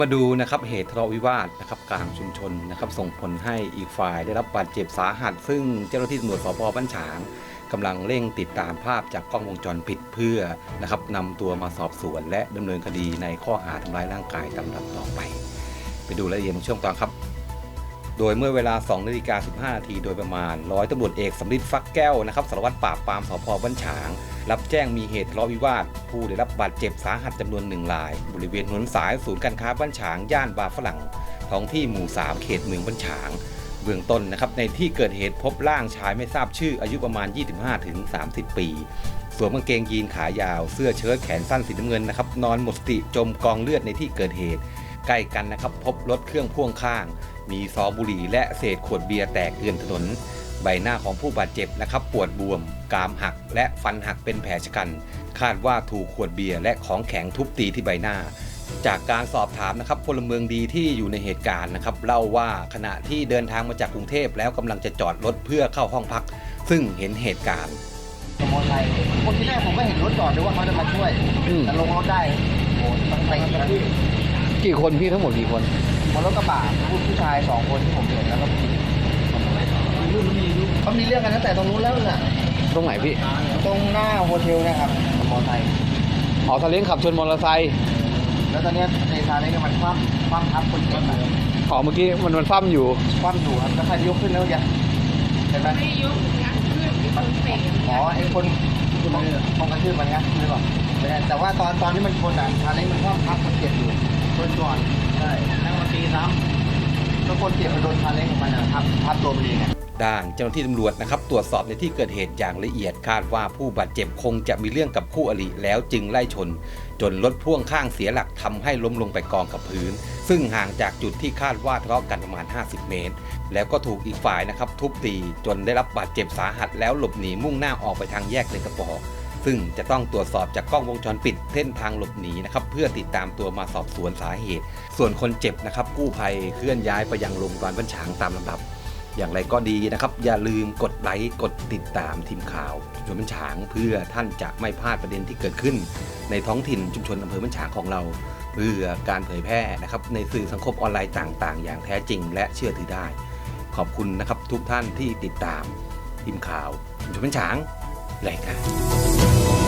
มาดูนะครับเหตุทะเลาะวิวาทนะครับกลางชุมชนนะครับ ส่งผลให้อีกฝ่ายได้รับบาดเจ็บสาหัส ซึ่งเจ้าหน้าที่ตำรวจสพบ้านฉางกำลังเร่งติดตามภาพจากกล้องวงจรปิดเพื่อนะครับนำตัวมาสอบสวน และดำเนินคดีในข้อหาทำร้ายร่างกายตามลำดับต่อไป ไปดูรายละเอียดในช่วงต่อครับ โดยเมื่อเวลา2นาฬิกา15 นาทีโดยประมาณร้อยตำรวจเอกสำริดฟักแก้วนะครับสารวัตรปราบปรามสพบ้านฉาง รับแจ้งมีเหตุทะเลาะวิวาท ผู้ได้รับบาดเจ็บสาหัสจำนวนหนึ่งราย บริเวณถนนสายศูนย์การค้าบ้านฉาง ย่านบาฝรั่ง ท้องที่หมู่ 3 เขตเมืองบ้านฉางเบื้องต้นนะครับในที่เกิดเหตุพบร่างชายไม่ทราบชื่ออายุประมาณ 25-30 ปี สวมกางเกงยีนขายาว เสื้อเชิ้ตแขนสั้นสีน้ำเงินนะครับนอนหมดสติจมกองเลือดในที่เกิดเหตุ ใกล้กันนะครับพบรถเครื่องพ่วงข้าง มีซองบุหรี่และเศษขวดเบียร์แตกเกลื่อนถนน ใบหน้าของผู้บาดเจ็บนะครับปวดบวม กรามหัก และฟันหักเป็นแผลชะกัน คาดว่าถูกขวดเบียร์และของแข็งทุบตีที่ใบหน้า จากการสอบถามนะครับพลเมืองดีที่อยู่ในเหตุการณ์นะครับเล่าว่าขณะที่เดินทางมาจากกรุงเทพแล้วกำลังจะจอดรถเพื่อเข้าห้องพัก ซึ่งเห็นเหตุการณ์มอเตอร์ไซค์คนที่แรกผมก็เห็นรถจอดด้วยว่าเขาจะมาช่วยอืมแต่ลงรถได้โอ้โหต้องไปกันที่กี่คนพี่ทั้งหมดกี่คน บนรถกระบะผู้ผู้ชายสองคนที่ผมเห็นแล้วก็ผู้หญิงเขามีเรื่องกันตั้งแต่ตรงนู้นแล้วน่ะตรงไหนพี่ ตรงหน้าโฮเทลนะครับมอเตอร์ไซค์อ๋อทะเลงขับชนมอเตอร์ไซค์แล้วตอนเนี้ยในซาเล้งเนี่ยมันคว่ำคว่ำทับคนเจ็บอะอ๋อเมื่อกี้มันมันฟั่มอยู่คว่ำอยู่ครับแล้วใครยกขึ้นแล้วยังเห็นไหมไม่ยกงัดขึ้นที่คนเตะอ๋อไอ้คนที่มันมองกระชื่อมันงัดหรือเปล่าไม่แน่แต่ว่าตอนตอนที่มันชนอะซาเล้งมันคว่ำทับคนเจ็บอยู่ ชนก่อนใช่แล้วมันตีซ้ำแล้วคนเจ็บมันโดนซาเล้งของมันอะทับทับตัวมันเองอะด้านเจ้าหน้าที่ตำรวจนะครับตรวจสอบในที่เกิดเหตุอย่างละเอียดคาดว่าผู้บาดเจ็บคงจะมีเรื่องกับคู่อริแล้วจึงไล่ชน จนรถพ่วงข้างเสียหลักทำให้ล้มลงไปกองกับพื้น ซึ่งห่างจากจุดที่คาดว่าทะเลาะกันประมาณ 50 เมตร แล้วก็ถูกอีกฝ่ายนะครับทุบตีจนได้รับบาดเจ็บสาหัสแล้วหลบหนีมุ่งหน้าออกไปทางแยกเลนกระปอ ซึ่งจะต้องตรวจสอบจากกล้องวงจรปิดเส้นทางหลบหนีนะครับเพื่อติดตามตัวมาสอบสวนสาเหตุ ส่วนคนเจ็บนะครับกู้ภัยเคลื่อนย้ายไปยังโรงพยาบาลบ้านฉางตามลำดับ อย่างไรก็ดีนะครับ อย่าลืมกดไลค์กดติดตามทีมข่าวชุมชนบ้านฉางเพื่อท่านจะไม่พลาดประเด็นที่เกิดขึ้น ในท้องถิ่นชุมชนอำเภอบ้านฉางของเราเพื่อการเผยแพร่นะครับในสื่อสังคมออนไลน์ต่าง ๆ อย่างแท้จริง และเชื่อถือได้ ขอบคุณนะครับทุกท่านที่ติดตามทีมข่าวชุมชนบ้านฉาง รายการ